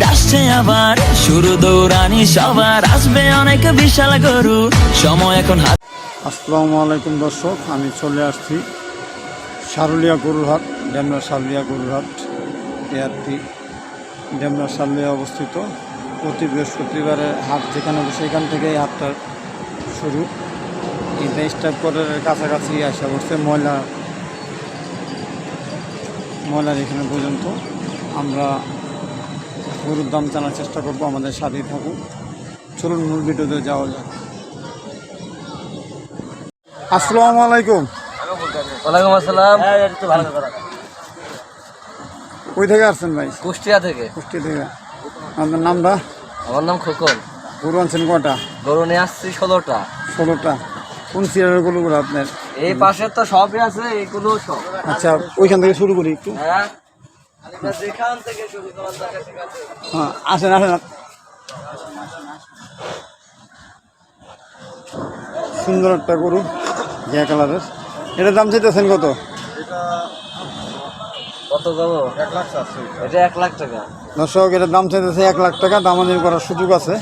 ঈদ আসছে আবার। শুরু দৌড়ানি সবার। আসবে অনেক বিশাল গরু। সময় এখন হাত আসসালামু আলাইকুম দর্শক, আমি চলে আসছি সারুলিয়া গরুরহাট, ডেমরা সারুলিয়া গরুরহাট, এআরটি। ডেমরা সারুলিয়া অবস্থিত। প্রতি বৃহস্পতিবারে হাট যেখানে বসে এখান থেকে এই হাটটার শুরু। এই স্টাফ কোয়ার্টারের কাছাকাছি আসা বসছে ময়লা ময়লার এখানে পর্যন্ত। আমরা গরুর দাম জানার চেষ্টা করব আমাদের সাথেই থাকুন চলুন মূল ভিডিওতে যাওয়া যাক। আসসালামু আলাইকুম। ওয়ালাইকুম আসসালাম। কই থেকে আসছেন ভাই? কুষ্টিয়া থেকে। কুষ্টিয়া থেকে। আপনার নামটা? আমার নাম খোকন। গরু আনছেন কটা? গরু নিয়ে আসছি ষোলোটা। ষোলোটা। কোন সিরিয়ালের গরুগুলো আপনার? এই পাশে তো সবই আছে এইগুলো সব। আচ্ছা ওইখান থেকে শুরু করি একটু। হ্যাঁ। হ্যাঁ আসেন আসেন। সুন্দর একটা গরু ঘিয়া কালারের। এটার দাম চাইতেছেন কত? কত গরু এটা এক লাখ টাকা। দর্শক এটার দাম চাইতেছে এক লাখ টাকা দামাদামি করার সুযোগ আছে।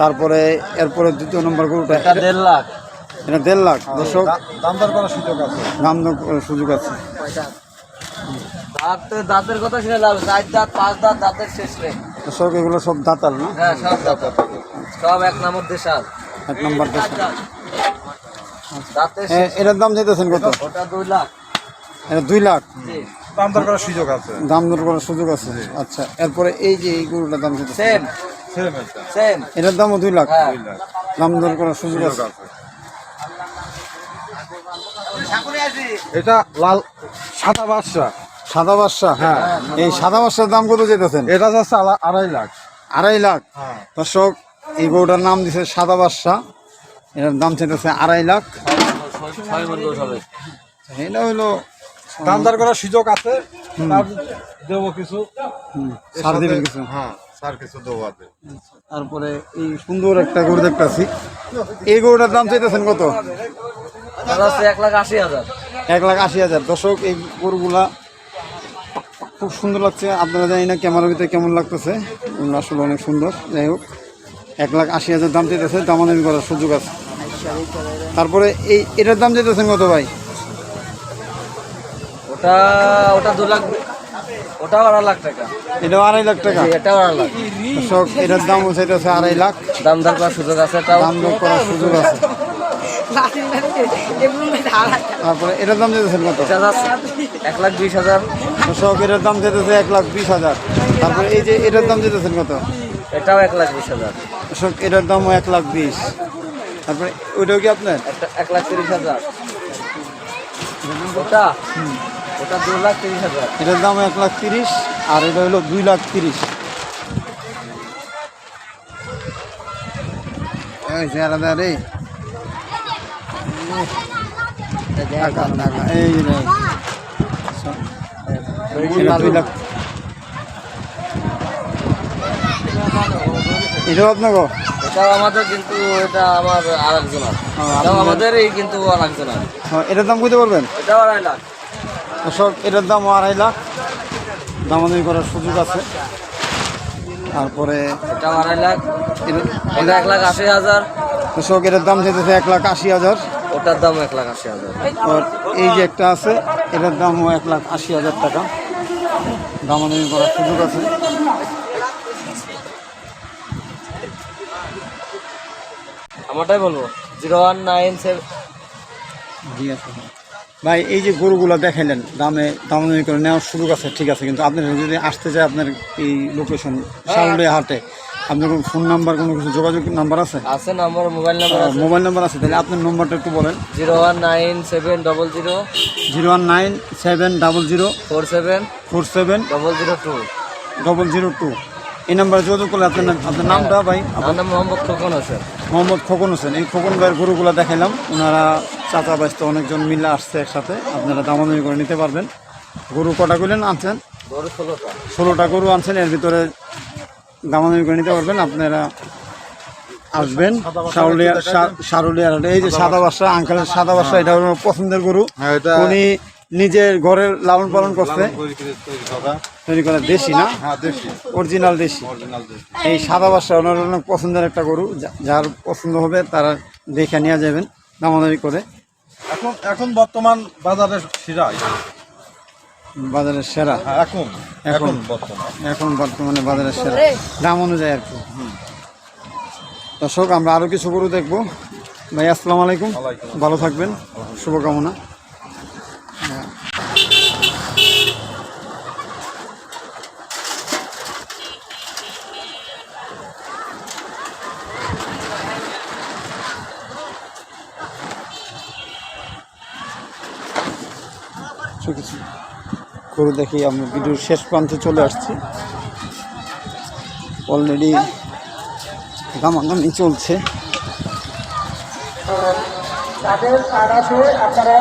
তারপরে এরপরে দ্বিতীয় নম্বর গরুটা। এটা দেড় লাখ। এটা দেড় লাখ। দর্শক দাম দর করার সুযোগ আছে। দাম দর সুযোগ আছে। দাঁতের দাঁতের কথা শুনে লাভ চার দাঁত পাঁচ দাঁত দাঁতের শেষ নেই। দর্শক এগুলো সব দাতাল না? হ্যাঁ সব দাঁত সব এক নম্বর দেশাল। এক নম্বর দেশ দাঁতের এটার দাম কত? ওটা দুই লাখ। এটা দুই লাখ? জি। দাম দর করার সুযোগ আছে। আচ্ছা এরপরে এই যে এই গরুটার দাম চাইতেছে সেম। সেম এটার দামও দুই লাখ? হ্যাঁ। দাম দর করার সুযোগ আছে? এটা লাল সাদা বাদশা সাদা বাদশা হ্যাঁ। এই সাদা বাদশার দাম কত চাইতেছেন? এটা যাচ্ছে আড়াই লাখ। আড়াই লাখ। দর্শক এই গরুটার নাম দিছে সাদা বাদশা এটার দাম চাইতেছে আড়াই লাখ। ছয় গরু হবে এটা হইল দাম দর করার সুযোগ আছে। দেবো কিছু। ছাড় দিবেন কিছু। হ্যাঁ স্যার কিছু দেবো আছে। তারপরে এই সুন্দর একটা গরু দেখতেছি। এই গরুটার দাম চাইতেছেন কত? এক লাখ আশি হাজার। এক লাখ আশি হাজার। দর্শক এই গরুগুলা খুব সুন্দর লাগছে। আপনারা জানি না ক্যামেরার ভিতরে কেমন লাগতেছে। আসলে অনেক সুন্দর। যাই হোক এক লাখ আশি হাজার দাম চাইতেছে দামাদামি করার সুযোগ আছে। তারপরে এই এটার দাম চাইতেছেন কত ভাই? ওটা ওটা দু লাখ ওটাও আড়াই লাখ টাকা। এটাও আড়াই লাখ টাকা? এটাও আড়াই লাখ। এটার দাম চাইতেছে আড়াই লাখ। দাম দর করার সুযোগ আছে দাম দর করার সুযোগ আছে। তারপরে এটার দাম কত? এক লাখ বিশ হাজার। এটার দাম চাইতেছে এক লাখ বিশ হাজার। তারপরে এই যে এটার দাম চাইতেছেন কত? এটাও এক লাখ বিশ হাজার। দর্শক এটার দামও এক লাখ বিশ। তারপরে ওইটাও কি আপনার? এক লাখ তিরিশ হাজার। ওটা? ওটা দু লাখ তিরিশ হাজার। এটার দাম এক লাখ তিরিশ আর এটা হলো দুই লাখ তিরিশ। রে। টাকা, টাকা, এই এটাও আমাদের কিন্তু এটা আমার আর একজনের এটাও কিন্তু আর একজনের এটার দাম কইতে পারবেন? এটাও আড়াই লাখ। দর্শক এটার দাম আড়াই লাখ। দামাদামি করার সুযোগ আছে। তারপরে আড়াই লাখ। এক লাখ আশি হাজার। দর্শক এটার দাম চাইতেছে এক লাখ আশি হাজার। ওটার দাম এক লাখ আশি হাজার। আর এই যে একটা আছে এটার দামও এক লাখ আশি হাজার টাকা। দামাদামি করার সুযোগ আছে। আমারটাই বলব জিরো ওয়ান নাইন সেভেন। জি আছে। ভাই এই যে গরুগুলো দেখাইলেন দামে দামাদামি করে নেওয়ার সুযোগ আছে ঠিক আছে কিন্তু আপনার যদি আসতে চায় আপনার এই লোকেশন সারুলিয়া হাটে আপনার কোনো ফোন নাম্বার কোনো কিছু যোগাযোগ নাম্বার আছে? আছে নাম্বার মোবাইল নাম্বার আছে। মোবাইল নাম্বার আছে তাহলে আপনার নম্বরটা একটু বলেন। Zero one nine seven double zero zero one nine seven double zero four seven four seven double zero two. Double zero two. এই নাম্বারে যোগাযোগ করলে আপনার আপনার নামটা ভাই? আমার নাম মোহাম্মদ খোকন হোসেন। মোহাম্মদ খোকন হোসেন। এই খোকন ভাইয়ের গরুগুলো দেখাইলাম। ওনারা চাচা বাইস্ত অনেকজন মিলে আসছে একসাথে। আপনারা দামাদামি করে নিতে পারবেন। গরু কটা করলেন আনছেন? গরু ষোলোটা। ষোলোটা গরু আনছেন। এর ভিতরে দামাদামি করে নিতে পারবেন। আপনারা আসবেন। সারুলিয়া সারুলিয়ার হাটে। এই যে সাদা বাসা। আঙ্কেলের সাদা বাসা এটা হলো পছন্দের গরু। হ্যাঁ, উনি নিজের ঘরে লালন পালন করছে। তৈরি করে-। দেশি না? হ্যাঁ অরিজিনাল দেশি। এই সাদা বাসা ওনার অনেক পছন্দের একটা গরু। যার পছন্দ হবে তারা দেখে নিয়ে যাবেন। দামাদামি করে। এখন এখন বর্তমান বাজারে সিরা। বাজারের সেরা। হ্যাঁ এখন এখন বর্তমান। এখন বর্তমানে বাজারের সেরা। দাম অনুযায়ী আর কি। দর্শক আমরা আরও কিছু গরু দেখব। ভাই আসসালামু আলাইকুম। ভালো থাকবেন। শুভকামনা। কিছু কিছু গরু দেখি আমি ভিডিওর শেষ প্রান্তে চলে আসছি। অলরেডি গামাগামি চলছে। যাদের কার্ড আছে আপনারা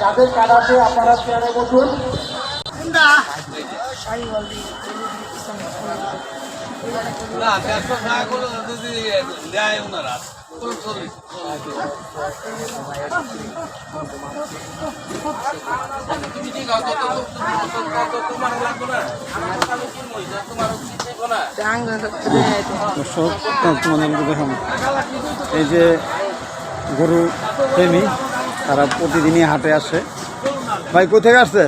যাদের কার্ড আছে আপনারা চেয়ারে বসুন। দর্শক তোমাদেরকে দেখাবো। এই যে গরু প্রেমী তারা প্রতিদিনই হাটে আসে। ভাই কোথেকে আসছে?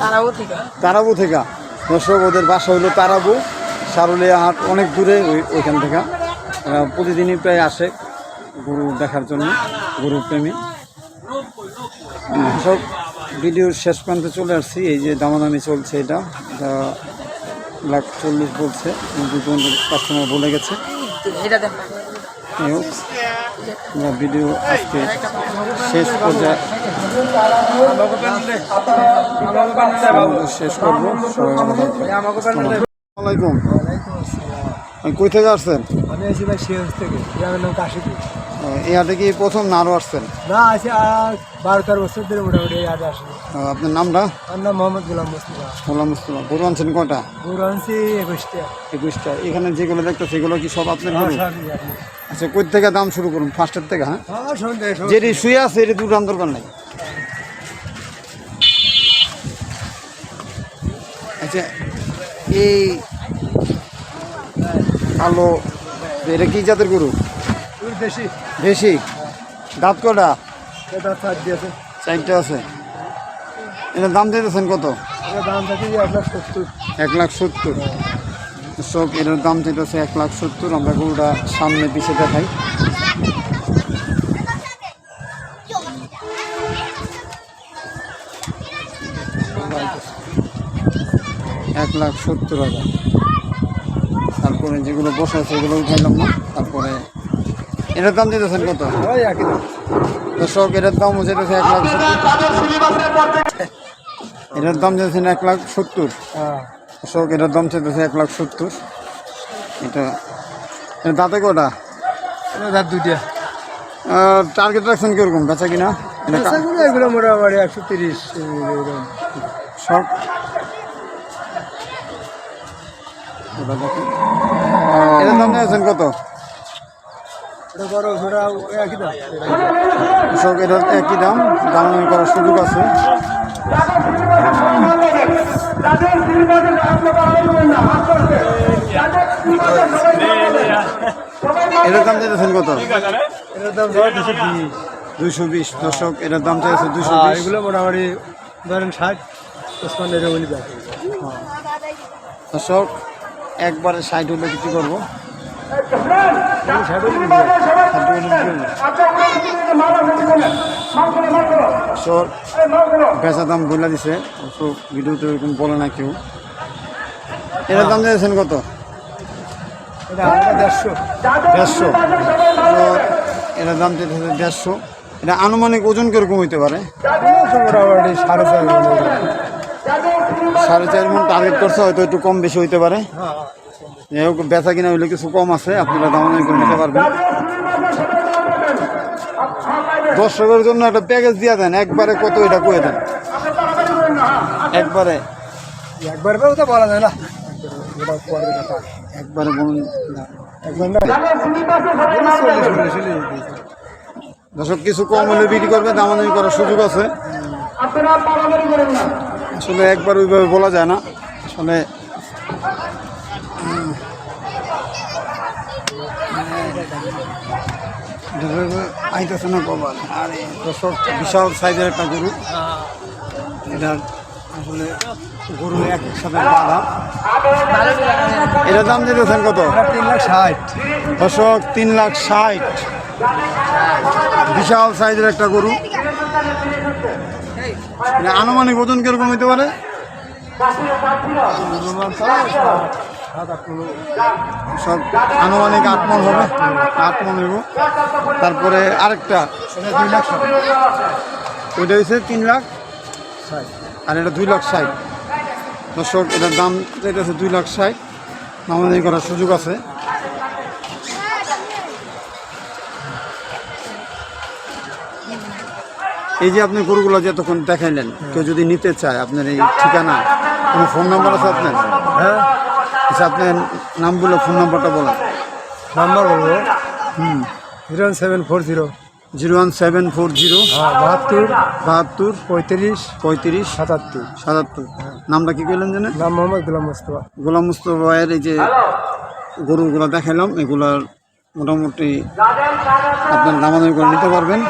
তারাও থেকে। তারাবু থেকে। দর্শক ওদের বাসা হলো তারাবু। সারুলিয়া হাট অনেক দূরে ওই- ওইখান থেকে। প্রতিদিনই প্রায় আসে গরু দেখার জন্য গরু প্রেমী। সব ভিডিওর শেষ প্রান্তে চলে আসছি। এই যে দামাদামি চলছে এটা এটা লাখ চল্লিশ বলছে কিন্তু কাস্টমার বলে গেছে। এটা দেখো। আমরা ভিডিও আজকে শেষ পর্যায়ে শেষ করব। সবাই ভালো থাকবেন। আসসালামু। আলাইকুম আপনি কই থেকে আসছেন? আমি আছি ভাই সিএস থেকে গ্রামের নাম কাশীপুর। আহ, এই হাটে কি প্রথম না আরও আসছেন? না আছি বারো তেরো বছর ধরে মোটামুটি এই আপনার নামটা? আমার নাম মোহাম্মদ গুলাম মুস্তফা। গোলাম মুস্তফা। গরু আনছেন কটা গরু আনছি একুশটা। একুশটা। এখানে যেগুলো দেখতে সেগুলো কি সব আপনার গরু? আপনি। আচ্ছা কই থেকে দাম শুরু করুন? ফার্স্টের থেকে হ্যাঁ? হ্যাঁ যেটি শুয়ে আছে এটি দুটান দরকার নাই। আচ্ছা এই কালো এটা কি জাতের গরু? বেশি দেশি। দাঁত কটা চারটা আছে। এটার দাম দিতেছেন কত? এক লাখ সত্তর। সব এটার দাম চাইতেছে এক লাখ সত্তর। আমরা গরুটা সামনে পিছিয়ে দেখাই। লাখ সত্তর হাজার। তারপরে যেগুলো বসে আছে এগুলো উঠাইলাম না। তারপরে এটার দাম দিতেছেন কত? দর্শক এটার দাম হচ্ছে এক লাখ এটার দাম চাইছেন এক লাখ সত্তর। হ্যাঁ। দর্শক এটার দাম চাইতেছে এক লাখ সত্তর। এটা এটা দাঁতে কটা দাঁত দুইটা। টার্গেট রাখছেন কীরকম? বেচা কিনা? এগুলো মোটামুটি একশো তিরিশ। সব এটা দেখুন। এটার দাম চাইছেন কত? এটা বড় একই দাম। দর্শক এটার একই দাম। দামাদামি করার সুযোগ আছে। এটার দাম চাইতেছেন কত? এটার দাম দুশো দুইশো বিশ। দর্শক এটার দাম চাইছে বিশ। এগুলো মোটামুটি ধরেন ষাট ব্যাগ দর্শক একবারে সাইড হলে বিক্রি করব। সর বেচা দাম বলে দিছে। ভিডিওতে ওরকম বলে না কেউ। এটার দাম দিয়েছেন কত? এটা দেড়শো। দেড়শো। এটার দাম দিতেছে দেড়শো। এটা আনুমানিক ওজন কীরকম হইতে পারে? মোটামুটি সাড়ে চার এরকম। সাড়ে চার মন টার্গেট করছে হয়তো একটু কম বেশি হইতে পারে। যাই হোক বেচা কিনা হইলে কিছু কম আছে আপনারা দাম করে নিতে পারবেন। দর্শকের জন্য একটা প্যাকেজ দিয়ে দেন একবারে কত এটা কয়ে দেন। একবারে। একবার বেও তো বলা যায় না। একবারে বলুন। দর্শক কিছু কম হলে বিক্রি করবে দামাদামি করার সুযোগ আছে। আপনারা পারাবারি করেন না আসলে একবার ওইভাবে বলা যায় না। আসলে আইতেছে না কবার আরে দর্শক বিশাল সাইজের একটা গরু। এটা আসলে গরু এক এক সাথে বাঁধা। এটা দাম দিতেছেন কত? তিন লাখ ষাট দর্শক, তিন লাখ ষাট। বিশাল সাইজের একটা গরু। এটা আনুমানিক ওজন কীরকম হতে পারে? সব আনুমানিক আট মন হবে, আট মন হইব। তারপরে আরেকটা দুই লাখ ওইটা হচ্ছে তিন লাখ আর এটা দুই লাখ ষাট। দর্শক, এটার দাম এটা হচ্ছে দুই লাখ ষাট। আমাদের করার সুযোগ আছে। এই যে আপনি গরুগুলো যে এতক্ষণ দেখাইলেন কেউ যদি নিতে চায় আপনার এই ঠিকানা কোনো ফোন নাম্বার আছে আপনার? হ্যাঁ। আচ্ছা আপনার নামগুলো ফোন নাম্বারটা বলেন। নাম্বার বলব? হুম। Zero one seven four zero. Zero one seven four zero. হ্যাঁ বাহাত্তর। বাহাত্তর। পঁয়ত্রিশ। পঁয়ত্রিশ। সাতাত্তর। সাতাত্তর। নামটা কি করলেন জানেন? নাম মোহাম্মদ গুলাম মোস্তফা। গোলাম মুস্তফায়ের এই যে গরুগুলো দেখালাম এগুলার মোটামুটি আপনার দামাদামি করে নিতে পারবেন।